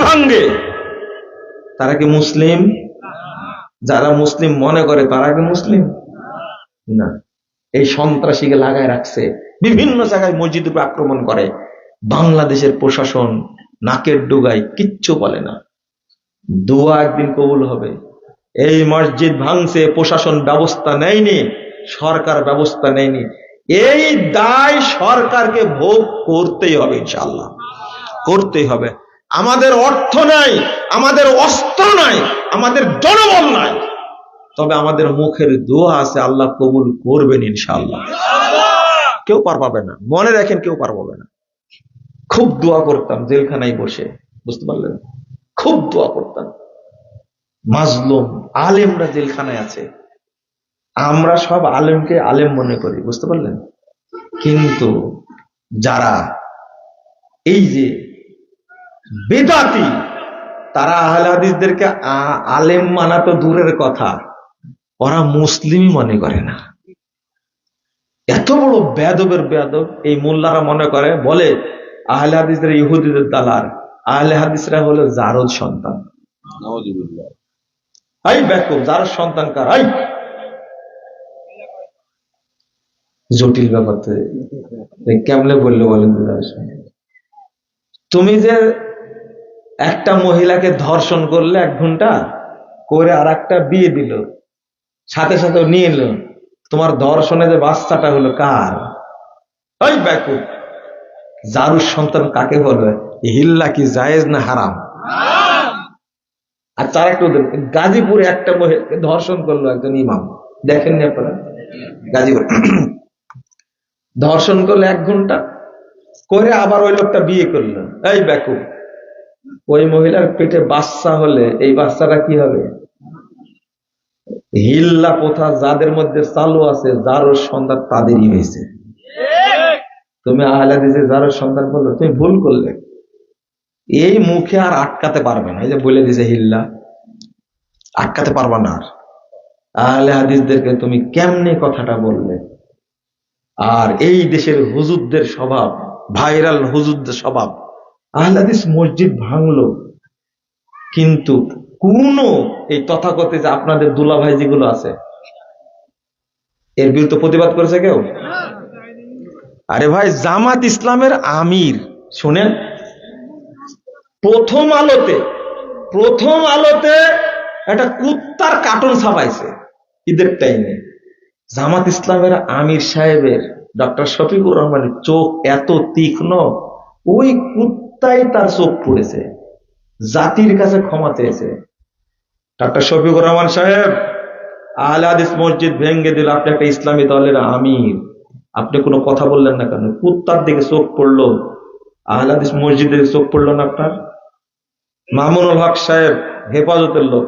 ভাঙ্গে। তারা কি মুসলিম? যারা মুসলিম মনে করে, তারা কি মুসলিম? না। এই সন্ত্রাসীকে লাগায় রাখছে, বিভিন্ন জায়গায় মসজিদের উপর আক্রমণ করে। বাংলাদেশের প্রশাসন নাকের ডুগায় কিচ্ছু বলে না। দোয়া একদিন কবুল হবে। এই মসজিদ ভাঙছে, প্রশাসন ব্যবস্থা নেয়নি, সরকার ব্যবস্থা নেয়নি। এই দায় সরকারকে ভোগ করতেই হবে ইনশাল্লাহ করতেই হবে। আমাদের অর্থ নাই, আমাদের অস্ত্র নাই, আমাদের জনবল নাই। তবে আমাদের মুখের দোয়া আছে, আল্লাহ কবুল করবেন ইনশাল্লাহ কেউ পার পাবে না, মনে রাখেন কেউ পার পাবে না। খুব দোয়া করতাম জেলখানায় বসে, বুঝতে পারলেন? খুব দোয়া করতাম। মাজলুম, আলেমরা জেলখানায় আছে। আমরা সব আলেমকে আলেম মনে করি, বুঝতে পারলেন? কিন্তু যারা এই যে বেদাতি। তারা আহলে হাদিসদেরকে আলেম মানা তো দূরের কথা। ওরা মুসলিমই মনে করে না। এত বড় বেদবের বেদব এই মোল্লারা মনে করে বলে আহলে হাদিসদের ইহুদিদের দালার আহলে হাদিসরা হলো জারদ সন্তান। হাই ব্যাকুব যার সন্তান কার? জটিল ব্যাপার তো। এই কেমনে বললে বলেন? তুমি যে একটা মহিলাকে ধর্ষণ করলে এক ঘণ্টা করে আর একটা বিয়ে দিল। সাথে সাথে নিয়ে এলো তোমার ধর্ষণে যে বাচ্চাটা হলো কার? ওই ব্যাকুব জারুর সন্তান কাকে বলবে? হিল্লা কি জায়েজ না হারাম? আর তার একটা গাজীপুরে একটা মহিলাকে ধর্ষণ করল একজন ইমাম। দেখেননি আপনারা? গাজীপুর। ধর্ষণ করল এক ঘণ্টা করে আবার ওই লোকটা বিয়ে করল। এই ব্যাকু ওই মহিলার পেটে বাচ্চা হলে এই বাচ্চাটা কি হবে? হিল্লা প্রথা যাদের মধ্যে চালু আছে যার সন্তান তাদেরই হয়েছে। তুমি আহলা দিছে যার সন্তান বলল, তুমি ভুল করলে। এই মুখে আর আটকাতে পারবে না। এই যে বলে দিছে হিল্লা, আটকাতে পারবে না আর। আহলে হাদিসদেরকে তুমি কেমনে কথাটা বললে? আর এই দেশের হুজুরদের স্বভাব, ভাইরাল হুজুরদের স্বভাব আহলে হাদিস মসজিদ ভাঙলো। কিন্তু কোন এই তথাকথিত যে আপনাদের দুলাভাই যেগুলো আছে, এর বিরুদ্ধে প্রতিবাদ করেছে কেউ? আরে ভাই, জামাত ইসলামের আমির, শুনেন। প্রথম আলোতে প্রথম আলোতে একটা কুত্তার কার্টুন ছাপাইছে, ঈদের টাইমে জামাত ইসলামের আমির সাহেবের, ডক্টর শফিকুর রহমানের চোখ এত তীক্ষ্ণ, ওই কুত্তাই তার চোখ পড়েছে। জাতির কাছে ক্ষমা চেয়েছে। ডাক্তার শফিকুর রহমান সাহেব, আহলে হাদিস মসজিদ ভেঙ্গে দিল, আপনি একটা ইসলামী দলের আমির। আপনি কোনো কথা বললেন না কেন? কুত্তার দিকে চোখ পড়ল। আহলে হাদিস মসজিদের চোখ পড়ল না আপনার? মামুনুল হক সাহেব, হেফাজতের লোক।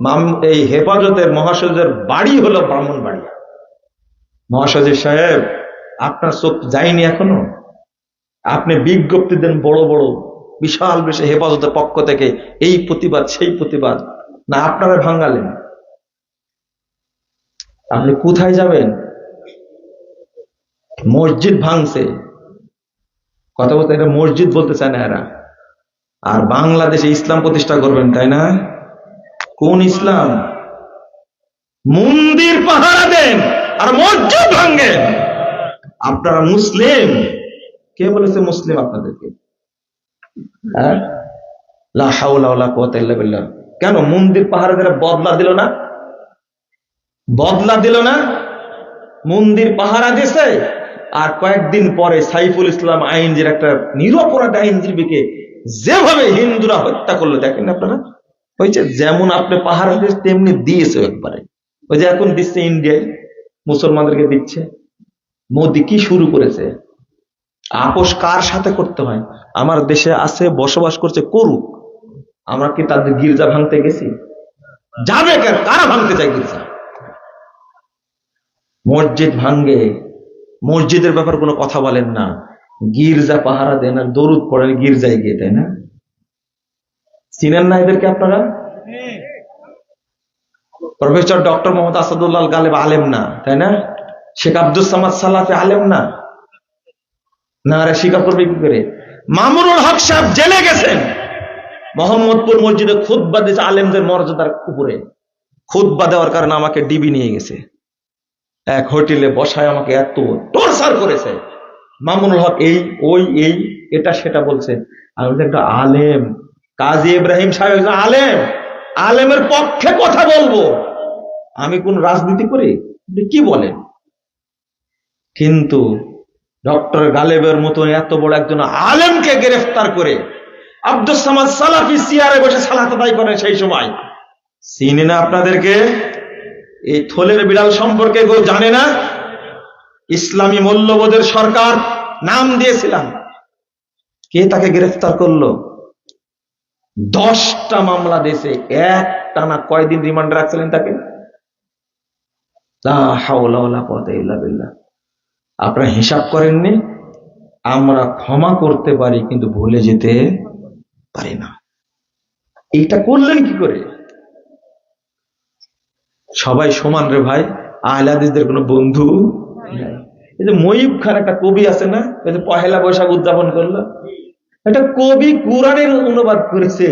মাম- এই হেফাজতের মহাসচিবের বাড়ি হলো ব্রাহ্মণ বাড়ি মহাসচিব সাহেব, আপনার চোখ যায়নি এখনও? আপনি বিজ্ঞপ্তি দেন বড় বড় বিশাল বিশাল হেফাজতের পক্ষ থেকে এই প্রতিবাদ, সেই প্রতিবাদ। না, আপনারা ভাঙ্গালেন আপনি কোথায় যাবেন? মসজিদ ভাঙছে। কথা বলতে এটা মসজিদ বলতে চায় না এরা। আর বাংলাদেশে ইসলাম প্রতিষ্ঠা করবেন, তাই না? কোন ইসলাম? মন্দির পাহারা দেন আর মসজিদ ভাঙ্গেন আপনারা মুসলিম। কে বলেছে মুসলিম আপনাদেরকে? হ্যাঁ। কেন? মন্দির দেরা বদলা দিল না? বদলা দিল না? মন্দির পাহারা দিছে। আর কয়েকদিন পরে সাইফুল ইসলাম আইনজির একটা নিরপরাধ আইনজীবীকে যেভাবে হিন্দুরা হত্যা করল, দেখেন আপনারা? ওই যে যেমন আপনি পাহারা দিয়েছে, তেমনি দিয়েছে একবারে। ওই যে এখন দিচ্ছে ইন্ডিয়ায় মুসলমানদেরকে দিচ্ছে। মোদি কি শুরু করেছে? আপোষ কার সাথে করতে হয়? আমার দেশে আছে, বসবাস করছে করুক। আমরা কি তাদের গির্জা ভাঙতে গেছি? যাবে কেন কারা ভাঙতে চাই গির্জা? মসজিদ ভাঙ্গে মসজিদের ব্যাপার কোনো কথা বলেন না। গির্জা পাহারা দেন আর দরুদ পড়েন গির্জায় গিয়ে, তাই না? চিনেন না এদেরকে আপনারা? প্রফেসর ডক্টর মোহাম্মদ আসাদুল্লাহ গালেব আলেম না, তাই না? শেখ আব্দুল সামাদ সালাফে আলেম না? না, আরে স্বীকার করবে কি করে। মামুনুল হক সাহেব জেলে গেছেন। মোহাম্মদপুর মসজিদে খুদ্া দিয়েছে আলেমদের মর্যাদার উপরে খুদ্া দেওয়ার কারণে আমাকে ডিবি নিয়ে গেছে। এক হোটেলে বসায় আমাকে এত টর্চার করেছে। মামুনুল হক এই, ওই, এই, এটা, সেটা বলছে। আমি একটা আলেম। কাজী ইব্রাহিম সাহেব একজন আলেম, আলেমের পক্ষে কথা বলব। আমি কোন রাজনীতি করি? কি বলেন? কিন্তু ডক্টর গালেবের মতন এত বড় একজন আলেমকে গ্রেফতার করে আব্দুল সামাদ সালাফি সিয়ারে বসে সালাত আদায় করেন সেই সময়। চিনি না আপনাদেরকে? এই থলের বিড়াল সম্পর্কে কেউ জানে না? ইসলামী মূল্যবোধের সরকার নাম দিয়েছিলাম। কে তাকে গ্রেফতার করল? দশটা মামলা দিয়েছে। এক টানা কয়দিন রিমান্ডে রাখছিলেন তাকে? লা হাওলা কুওয়াতা ইল্লা বিল্লাহ। আপনারা হিসাব করেননি? আমরা ক্ষমা করতে পারি, কিন্তু ভুলে যেতে পারি না। এইটা করলেন কি করে? সবাই সমান রে ভাই আহলাদিসদের কোনো বন্ধু এই যে ময়ূব খান একটা কবি আছে না, ওই যে পহেলা বৈশাখ উদযাপন করল, একটা কবি কোরআনের অনুবাদ করেছে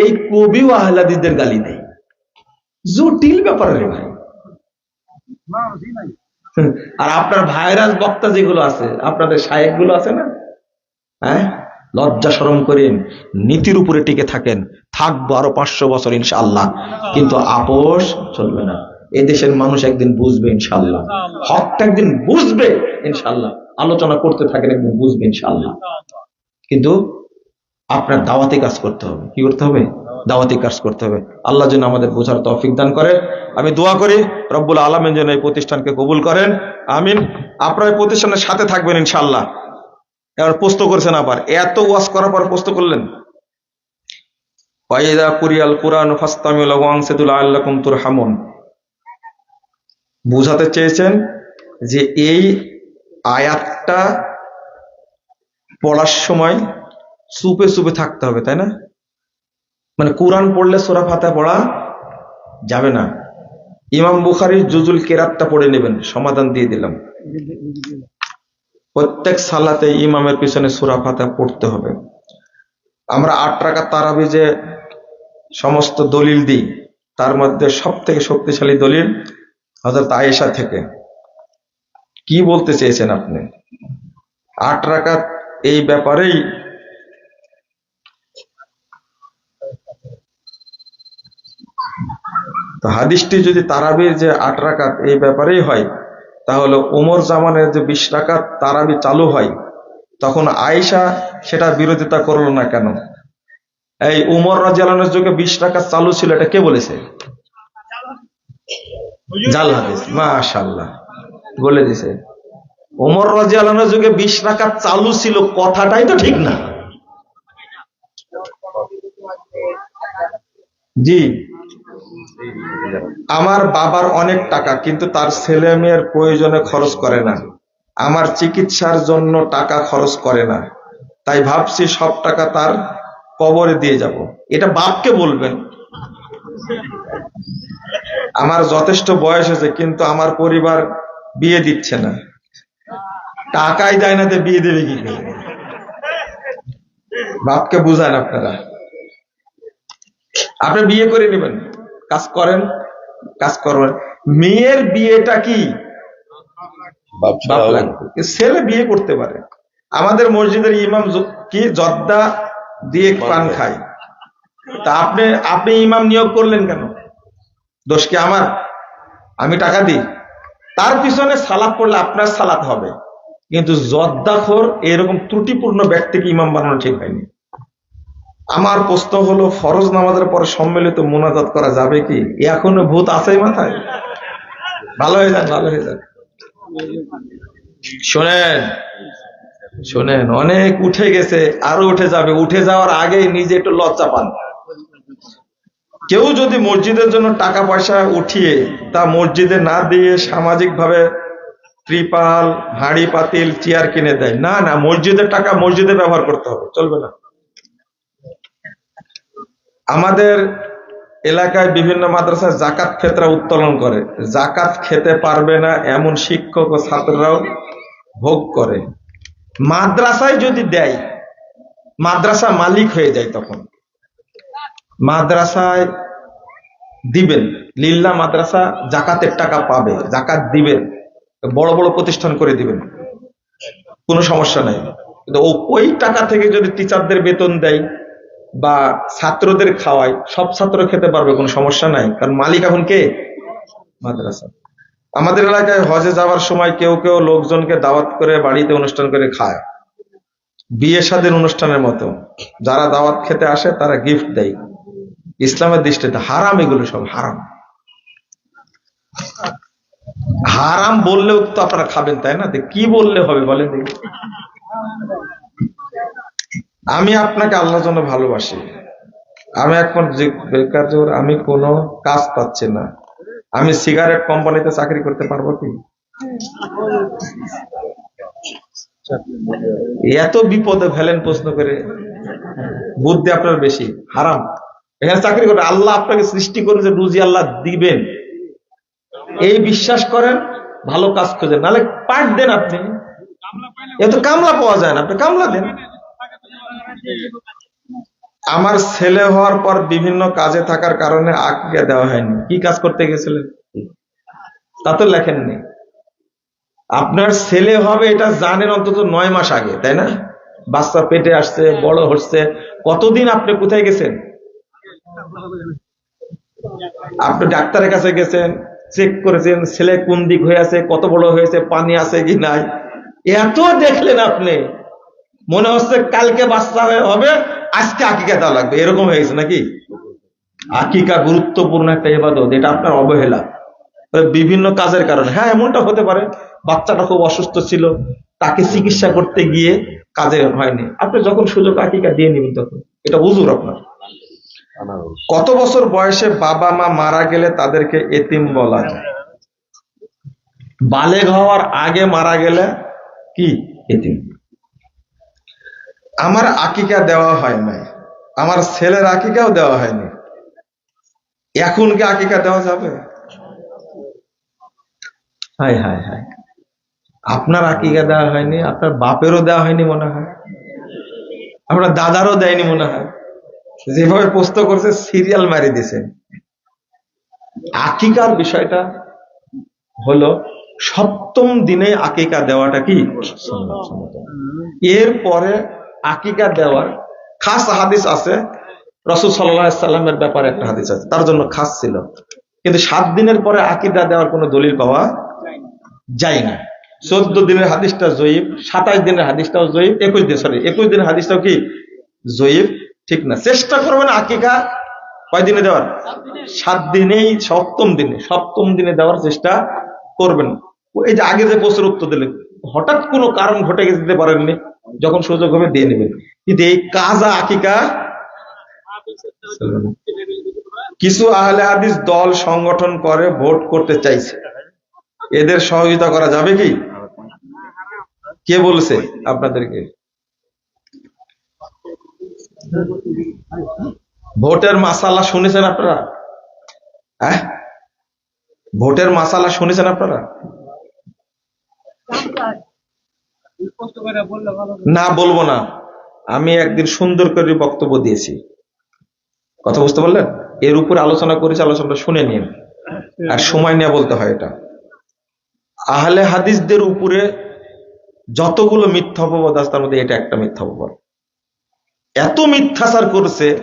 এই কবিও আহলাদিসদের গালি দেয়। জটিল ব্যাপার রে ভাই। আর আপনার ভাইরাস বক্তা যেগুলো আছে, আপনাদের সাহেবগুলো আছে না? হ্যাঁ? লজ্জা সরম করেন, নীতির উপরে টিকে থাকেন, থাকব আরও পাঁচশো বছর ইনশাল্লাহ কিন্তু আপোষ চলবে না। এই দেশের মানুষ একদিন বুঝবে ইনশাল্লাহ হকটা একদিন বুঝবে ইনশাল্লাহ আলোচনা করতে থাকেন একদিন বুঝবে ইনশাল্লাহ কিন্তু আপনার দাওয়াতি কাজ করতে হবে। কি করতে হবে? দাওয়াতি কাজ করতে হবে। আল্লাহ যেন আমাদের বোঝার তৌফিক দান করে আমি দোয়া করি, রব্বুল আলমেন যেন এই প্রতিষ্ঠানকে কবুল করেন। আমিন। আপনার এই প্রতিষ্ঠানের সাথে থাকবেন ইনশাল্লাহ এবার পোস্ত করেছেন আবার, এত ওয়াজ করার পর পোস্ত করলেন? বুঝাতে চেয়েছেন যে এই আয়াতটা পড়ার সময় চুপে সুপে থাকতে হবে, তাই না? মানে কোরআন পড়লে সোরা ফাতা পড়া যাবে না। ইমাম বুখারির জুজুল কেরাতটা পড়ে নেবেন, সমাধান দিয়ে দিলাম। প্রত্যেক সালাতে ইমামের পিছনে সুরা ফাতা পড়তে হবে। আমরা আট টাকা তারাবি যে সমস্ত দলিল দিই, তার মধ্যে সব থেকে শক্তিশালী দলিল হজরত আয়েশা থেকে। কি বলতে চেয়েছেন আপনি? আট রাকাত এই ব্যাপারেই তো হাদিসটি যদি তারাবির যে আট রাকাত এই ব্যাপারেই হয়, তাহলে ওমর জামানের যে বিশ রাকাত তারাবি চালু হয়, তখন আয়েশা সেটা বিরোধিতা করল না কেন? এই উমর রাজিয়ালের যুগে বিশ রাকাত চালু ছিল, এটা কে বলেছে? মাশাল্লাহ বলে দিছে। ওমর রাজিয়ালের যুগে বিশ রাকাত চালু ছিল, কথাটাই তো ঠিক না। জি। আমার বাবার অনেক টাকা, কিন্তু তার ছেলে মেয়ের প্রয়োজনে খরচ করে না। আমার চিকিৎসার জন্য টাকা খরচ করে না। তাই ভাবছি সব টাকা তার কবরে দিয়ে যাব। এটা বাপকে বলবেন। আমার যথেষ্ট বয়স হয়েছে, কিন্তু আমার পরিবার বিয়ে দিচ্ছে না। টাকাই দেয় না বিয়ে দেবে কি? বাপকে বুঝান আপনারা। আপনি বিয়ে করে নেবেন। কাজ করেন কাজ করবেন। মেয়ের বিয়েটা কি? বাপ লাগবে। ছেলে বিয়ে করতে পারে। আমাদের মসজিদের ইমাম কি জর্দা দিয়ে পান খায়। তা আপনি আপনি ইমাম নিয়োগ করলেন কেন? দোষ কি আমার? আমি টাকা দিই। তার পিছনে সালাত পড়লে আপনার সালাত হবে। কিন্তু জর্দাখোর এরকম ত্রুটিপূর্ণ ব্যক্তিকে ইমাম বানানো ঠিক হয়নি। আমার প্রশ্ন হলো, ফরজ নামাজের পরে সম্মিলিত মোনাজাত করা যাবে কি? এখনও ভূত আছে মাথায়? ভালো হয়ে যান ভালো হয়ে যান শোনেন শোনেন, অনেক উঠে গেছে, আরও উঠে যাবে। উঠে যাওয়ার আগে নিজে একটু লজ্জা পান। কেউ যদি মসজিদের জন্য টাকা পয়সা উঠিয়ে তা মসজিদে না দিয়ে সামাজিক ভাবে ত্রিপাল, হাঁড়ি, পাতিল, চেয়ার কিনে দেয়, না না, মসজিদের টাকা মসজিদে ব্যবহার করতে হবে, চলবে না। আমাদের এলাকায় বিভিন্ন মাদ্রাসায় জাকাত ক্ষেত্রা উত্তোলন করে। জাকাত খেতে পারবে না এমন শিক্ষক ও ছাত্ররাও ভোগ করে। মাদ্রাসায় যদি দেয়, মাদ্রাসা মালিক হয়ে যায় তখন। মাদ্রাসায় দিবেন, লিল্লা মাদ্রাসা জাকাতের টাকা পাবে, জাকাত দিবেন, বড় বড় প্রতিষ্ঠান করে দিবেন। কোনো সমস্যা নাই। কিন্তু ওই টাকা থেকে যদি টিচারদের বেতন দেয় বা ছাত্রদের খাওয়ায় সব ছাত্র খেতে পারবে, কোনো সমস্যা নাই। কারণ মালিক এখন কে? মাদ্রাসা। আমাদের এলাকায় হজে যাওয়ার সময় কেউ কেউ লোকজনকে দাওয়াত করে বাড়িতে অনুষ্ঠান করে খায়। বিয়ে শাদীর অনুষ্ঠানের মতো। যারা দাওয়াত খেতে আসে, তারা গিফট দেয়। ইসলামের দৃষ্টিতে হারাম এগুলো সব, হারাম। হারাম বললেও তো আপনারা খাবেন, তাই না? কি বললে হবে বলেন? আমি আপনাকে আল্লাহর জন্য ভালোবাসি। আমি এখন যে বেকার আমি কোনো কাজ পাচ্ছি না। আমি সিগারেট কোম্পানিতে চাকরি করতে পারব কি? এত বিপদে ফেলেন প্রশ্ন করে। বুদ্ধি আপনার বেশি, হারাম। এখানে চাকরি করে আল্লাহ আপনাকে সৃষ্টি করে যে রুজি আল্লাহ দিবেন। এই বিশ্বাস করেন, ভালো কাজ খোঁজেন। নাহলে পাঠ দেন আপনি। এত কামলা পাওয়া যায় না, আপনি কামলা দেন। আমার ছেলে হওয়ার পর বিভিন্ন কাজে থাকার কারণে আগে দেওয়া হয়নি। কি কাজ করতে গেছিলেন? তা তো লেখেননি। আপনার ছেলে হবে এটা জানেন অন্তত নয় মাস আগে, তাই না? বাচ্চা পেটে আসছে, বড় হচ্ছে। কতদিন আপনি কোথায় গেছেন? আপনি ডাক্তারের কাছে গেছেন, চেক করেছেন, ছেলে কোন দিক হয়ে আছে, কত বড় হয়েছে, পানি আছে কি নাই? এত দেখলেন আপনি। মনে হচ্ছে কালকে বাচ্চা হবে, আজকে আকিকা দেওয়া লাগবে। এরকম হয়েছে নাকি? আকিকা গুরুত্বপূর্ণ একটা ইবাদত, এটা আপনার অবহেলা। বিভিন্ন কাজের কারণে। হ্যাঁ এমনটা হতে পারে। বাচ্চাটা খুব অসুস্থ ছিল, তাকে চিকিৎসা করতে গিয়ে কাজে হয়নি। আপনি যখন সুযোগ আকিকা দিয়ে নিবেন তখন। এটা উজুর আপনার। কত বছর বয়সে বাবা, মা মারা গেলে তাদেরকে এতিম বলা যায়? বালেগ হওয়ার আগে মারা গেলে কি? এতিম। আমার আকিকা দেওয়া হয় নাই। আমার ছেলের আকিকাও দেওয়া হয়নি। এখন কি আকিকা দেওয়া যাবে? হাই হাই হাই আপনার আকিকা দেওয়া হয়নি আপনার বাপেরও দেওয়া হয়নি মনে হয়। আপনার দাদারও দেয়নি মনে হয়। যেভাবে প্রশ্ন করছে সিরিয়াল মারি দিছেন আকিকার বিষয়টা হলো সপ্তম দিনে আকিকা দেওয়াটা কি? সুন্নাত। এরপরে আকিকা দেওয়ার খাস হাদিস আছে। রসুল সাল্লামের ব্যাপারে একটা হাদিস আছে। তার জন্য খাস ছিল। কিন্তু সাত দিনের পরে আকিদা দেওয়ার কোনো দলিল পাওয়া যায় না। চোদ্দ দিনের হাদিসটা জয়ীব, সাতাশ দিনের হাদিসটাও জয়ীব, একুশ দিন সরি একুশ দিনের হাদিসটাও কি? জয়ীব, ঠিক না। চেষ্টা করবেন আকিকা কয় দিনে দেওয়ার? সাত দিনেই, সপ্তম দিনে সপ্তম দিনে দেওয়ার চেষ্টা করবেন। এই যে আগে যে প্রশ্নের উত্তর দিলেন, হঠাৎ কোনো কারণ ঘটে গেছে দিতে পারেননি। যখন সুযোগ হবে দিয়ে নেবেন। কিন্তু এই কাজা আকিকা কিছু আহলে হাদিস দল সংগঠন করে, ভোট করতে চাইছে। এদের সহযোগিতা করা যাবে কি? কে বলছে আপনাদেরকে? ভোটের মাসালা শুনেছেন আপনারা? হ্যাঁ? ভোটের মাসালা শুনেছেন আপনারা? না, বলব না। আমি একদিন সুন্দর করে বক্তব্য দিয়েছি। কথা বুঝতে পারলেন? এর উপরে আলোচনা করেছি, আলোচনাটা শুনে নিন। আর সময় নিয়ে বলতে হয় এটা। আহলে হাদিসদের উপরে যতগুলো মিথ্যা অপবাদ আছে, তার মধ্যে এটা একটা মিথ্যা অপবাদ। এত মিথ্যাচার করছে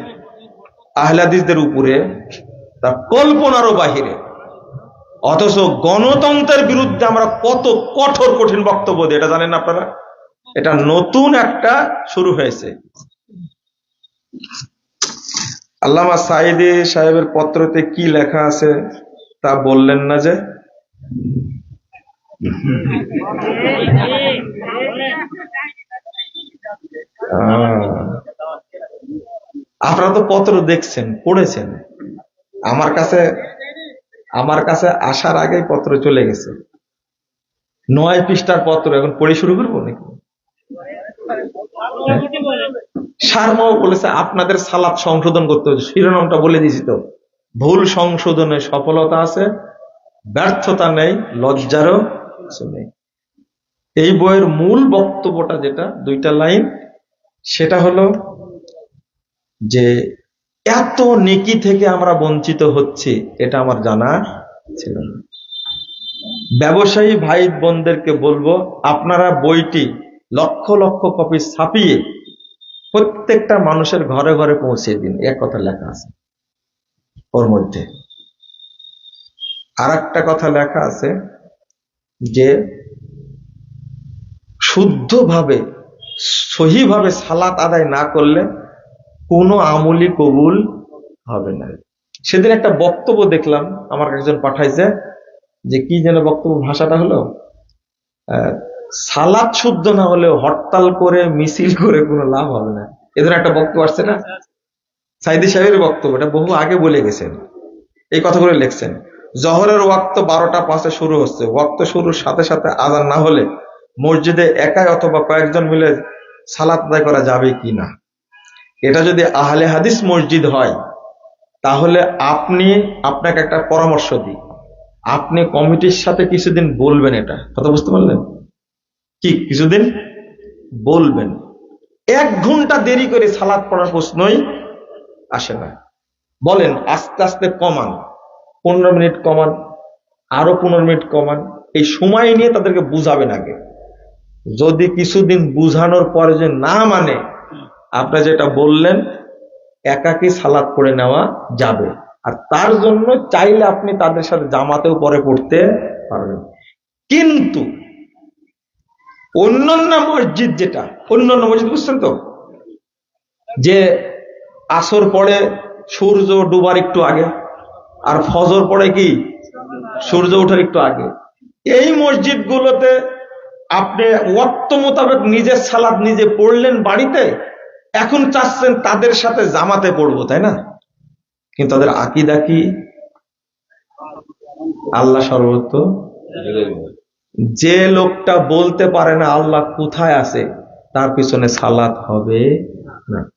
আহলে হাদিসদের উপরে তা কল্পনারও বাহিরে। অথচ গণতন্ত্রের বিরুদ্ধে আমরা কত কঠোর, কঠিন বক্তব্য দিই, এটা জানেন আপনারা? এটা নতুন একটা শুরু হয়েছে। আল্লামা সাইদি সাহেবের পত্রতে কি লেখা আছে তা বললেন না যে? আপনারা তো পত্র দেখছেন, পড়েছেন। আমার কাছে আমার কাছে আসার আগেই পত্র চলে গেছে। নয় পৃষ্ঠার পত্র, এখন পড়ে শুরু করব নাকি? সারমাও বলেছে, আপনাদের সালাদ সংশোধন করতে হবে শিরোনামটা বলে দিয়েছি তো। ভুল সংশোধনে সফলতা আছে, ব্যর্থতা নেই, লজ্জারও কিছু নেই। এই বইয়ের মূল বক্তব্যটা যেটা, দুইটা লাইন, সেটা হলো যে এত নেকি থেকে আমরা বঞ্চিত হচ্ছি, এটা আমার জানা ছিল না। ব্যবসায়ী ভাই বোনদেরকে বলব, আপনারা বইটি লক্ষ লক্ষ কপি ছাপিয়ে প্রত্যেকটা মানুষের ঘরে ঘরে পৌঁছে দিন, এক কথা লেখা আছে, ওর মধ্যে। আর একটা কথা লেখা আছে যে, শুদ্ধভাবে, সহিভাবে সালাত আদায় না করলে কোনো আমলি কবুল হবে না। সেদিন একটা বক্তব্য দেখলাম, আমার একজন পাঠাইছে, যে কি যেন বক্তব্য, ভাষাটা হলো সালাদ শুদ্ধ না হলেও হরতাল করে, মিছিল করে কোনো লাভ হবে না। এদের একটা বক্তব্য আসছে না? সাইদি সাহেবের বক্তব্য, এটা বহু আগে বলে গেছেন। এই কথাগুলো লিখছেন, জহরের ওয়াক্ত বারোটা পাঁচে শুরু হচ্ছে। ওয়াক্ত শুরুর সাথে সাথে আজান না হলে মসজিদে একাই অথবা কয়েকজন মিলে সালাত আদায় করা যাবে কি না? এটা যদি আহলে হাদিস মসজিদ হয়, তাহলে আপনি আপনাকে একটা পরামর্শ দিই। আপনি কমিটির সাথে কিছুদিন বলবেন এটা। কথা বুঝতে পারলেন? কি, কিছুদিন? বলবেন। এক ঘণ্টা দেরি করে সালাদ পড়ার প্রশ্নই আসে না। বলেন, আস্তে আস্তে কমান। পনেরো মিনিট কমান, আরও পনেরো মিনিট কমান। এই সময় নিয়ে তাদেরকে বুঝাবেন আগে। যদি কিছুদিন বুঝানোর পরে যে না মানে আপনার যেটা বললেন, একাকি সালাদ পড়ে নেওয়া যাবে। আর তার জন্য চাইলে আপনি তাদের সাথে জামাতেও পরে পড়তে পারবেন। কিন্তু অন্যান্য মসজিদ যেটা, অন্যান্য মসজিদ বুঝছেন তো? যে আসর পড়ে, সূর্য ডুবার একটু আগে, আর ফজর পড়ে কি? সূর্য ওঠার একটু আগে। এই মসজিদগুলোতে আপনি ওয়াক্ত মোতাবেক নিজের সালাদ নিজে পড়লেন বাড়িতে এখন চাচ্ছেন তাদের সাথে জামাতে পড়ব, তাই না? কিন্তু তাদের আকিদা কি? আল্লাহ সর্বত্র যে লোকটা বলতে পারে না আল্লাহ কোথায় আছে, তার পিছনে সালাত হবে না।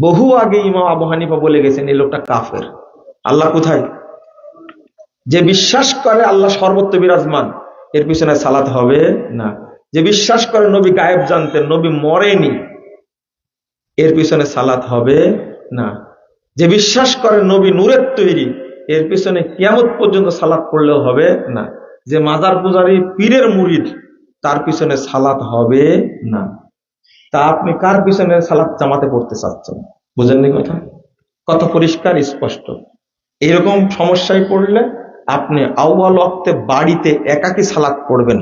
বহু আগে ইমাম আবু হানিফা বলে গেছেন, এই লোকটা কাফের। আল্লাহ কোথায়? যে বিশ্বাস করে আল্লাহ সর্বত্র বিরাজমান, এর পিছনে সালাত হবে না। যে বিশ্বাস করে নবী গায়েব জানতেন, নবী মরেনি এর পিছনে সালাত হবে না। যে বিশ্বাস করে নবী নূরের তৈরি, এর পিছনে কিয়ামত পর্যন্ত সালাত পড়লেও হবে না। যে মাজার পূজারী পীরের মুরিদ, তার পিছনে সালাত হবে না। তা আপনি কার পিছনে সালাত জামাতে পড়তে চাচ্ছেন? বুঝেননি কথা? কত পরিষ্কার, স্পষ্ট। এরকম সমস্যায় পড়লে আপনি আউয়াল ওয়াক্তে বাড়িতে একাকি সালাত পড়বেন।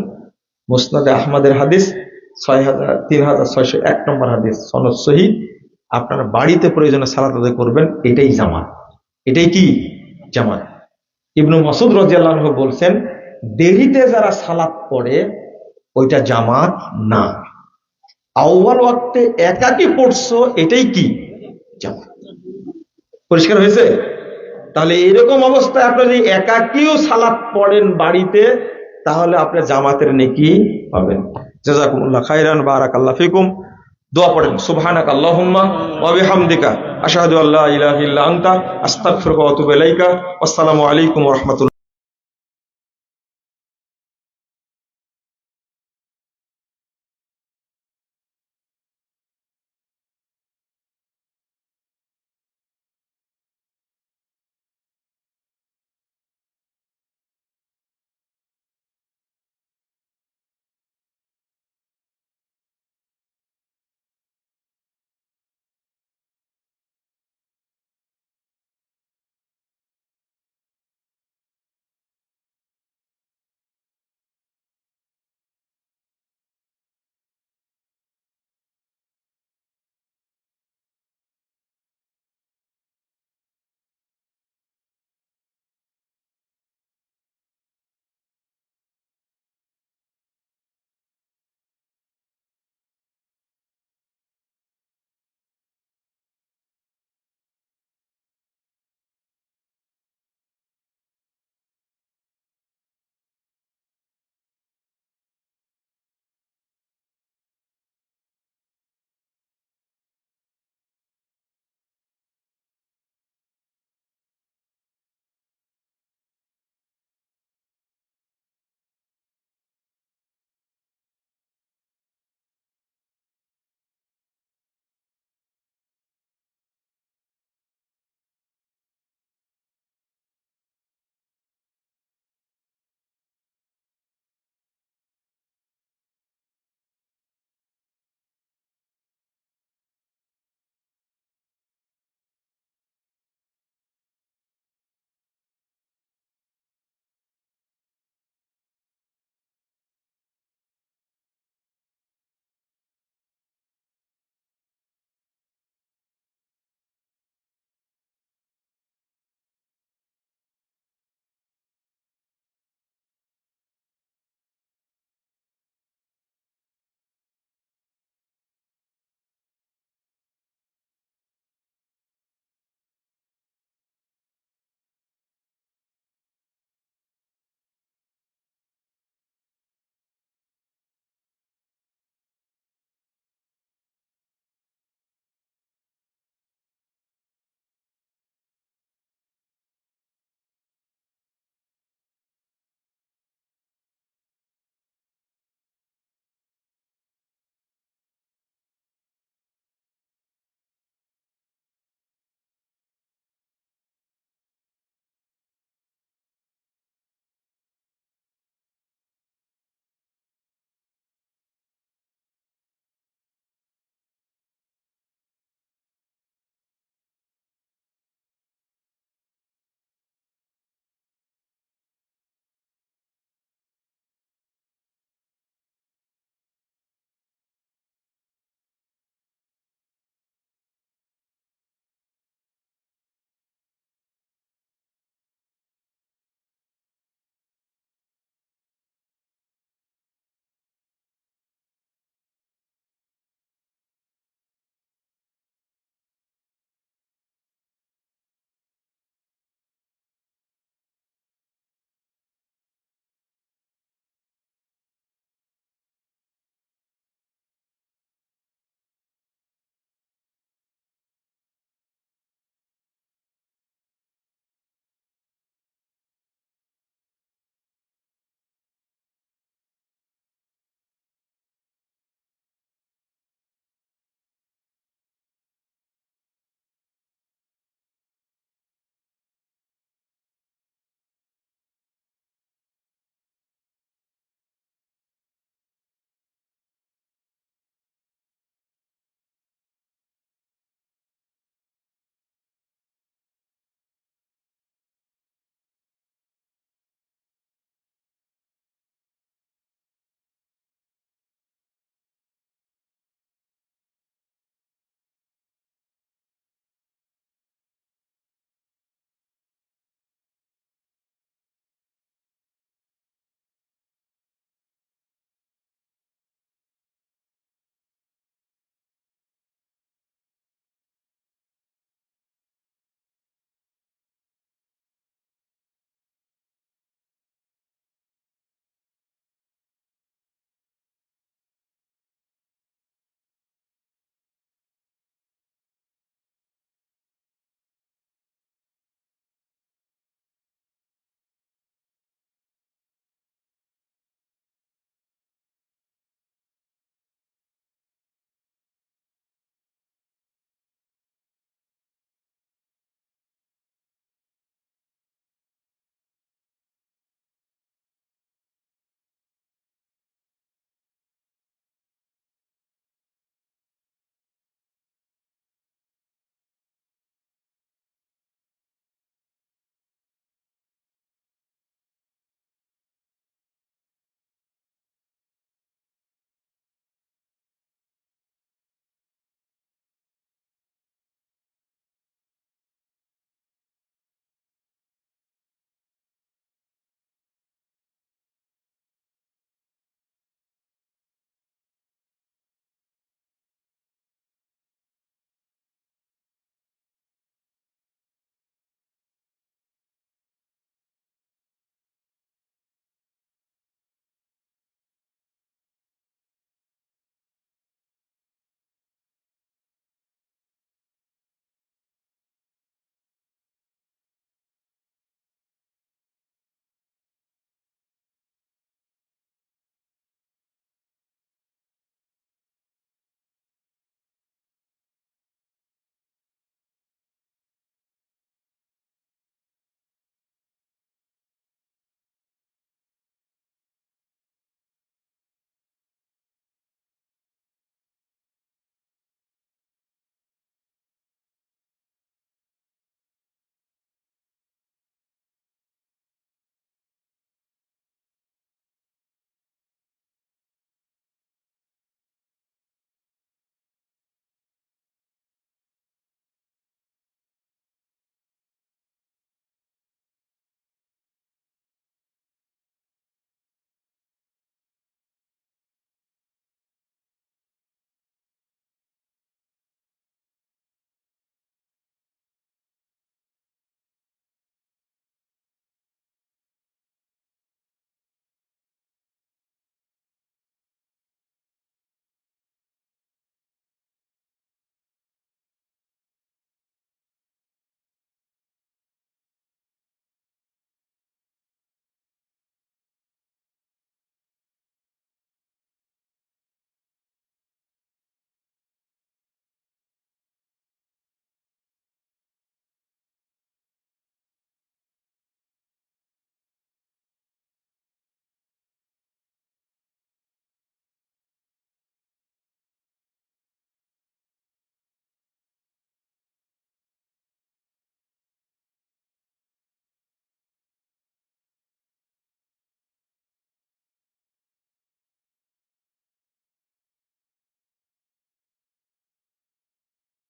মুসনাদে আহমদের হাদিস ছয় হাজার তিন হাজার ছয়শো এক নম্বর হাদিস, সনদ সহিদ আপনার বাড়িতে প্রয়োজনে সালাত আদায় করবেন, এটাই জামাত। এটাই কি? জামাত। ইবনু মাসুদ রাজিয়াল্লাহ বলছেন, দেরিতে যারা সালাত পড়ে, ওইটা জামাত না। আউ্বাল ওয়াক্তে একাকি পড়ছো, এটাই কি? জামাত। পরিষ্কার হয়েছে? তাহলে এরকম অবস্থায় আপনি যদি একাকিও সালাত পড়েন বাড়িতে, তাহলে আপনি জামাতের নেকি পাবেন। জাজাকুমুল্লাহ খাইরান বারাকাল্লাহ ফিকুম। দোয়া পড়েন সুবহানাক আল্লাহুম্মা ওয়া বিহামদিকা। আশহাদু আল্লা ইলাহা ইল্লা আসসালামু আলাইকুম ওয়া